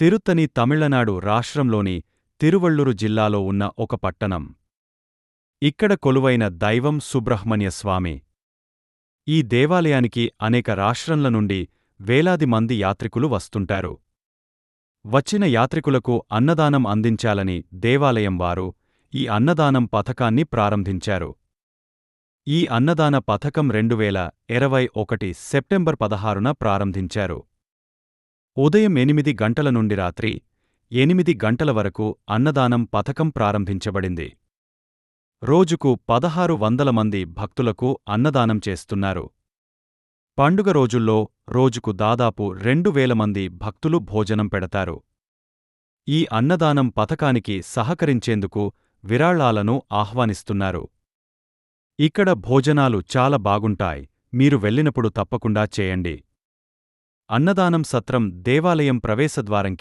తిరుత్తని తమిళనాడు రాష్ట్రంలోని తిరువళ్ళూరు జిల్లాలో ఉన్న ఒక పట్టణం. ఇక్కడ కొలువైన దైవం సుబ్రహ్మణ్య స్వామి. ఈ దేవాలయానికి అనేక రాష్ట్రంల నుండి వేలాది మంది యాత్రికులు వస్తుంటారు. వచ్చిన యాత్రికులకు అన్నదానం అందించాలని దేవాలయం వారు ఈ అన్నదానం పథకాన్ని ప్రారంభించారు. ఈ అన్నదాన పథకం రెండువేల ఇరవై ఒకటి సెప్టెంబర్ పదహారున ప్రారంభించారు. ఉదయం ఎనిమిది గంటల నుండి రాత్రి ఎనిమిది గంటల వరకు అన్నదానం పథకం ప్రారంభించబడింది. రోజుకు పదహారు వందల మంది భక్తులకు అన్నదానం చేస్తున్నారు. పండుగ రోజుల్లో రోజుకు దాదాపు రెండు వేల మంది భక్తులు భోజనం పెడతారు. ఈ అన్నదానం పథకానికి సహకరించేందుకు విరాళాలను ఆహ్వానిస్తున్నారు. ఇక్కడ భోజనాలు చాలా బాగుంటాయి. మీరు వెళ్ళినప్పుడు తప్పకుండా చేయండి. అన్నదానం సత్రం దేవాలయం ప్రవేశద్వారంకి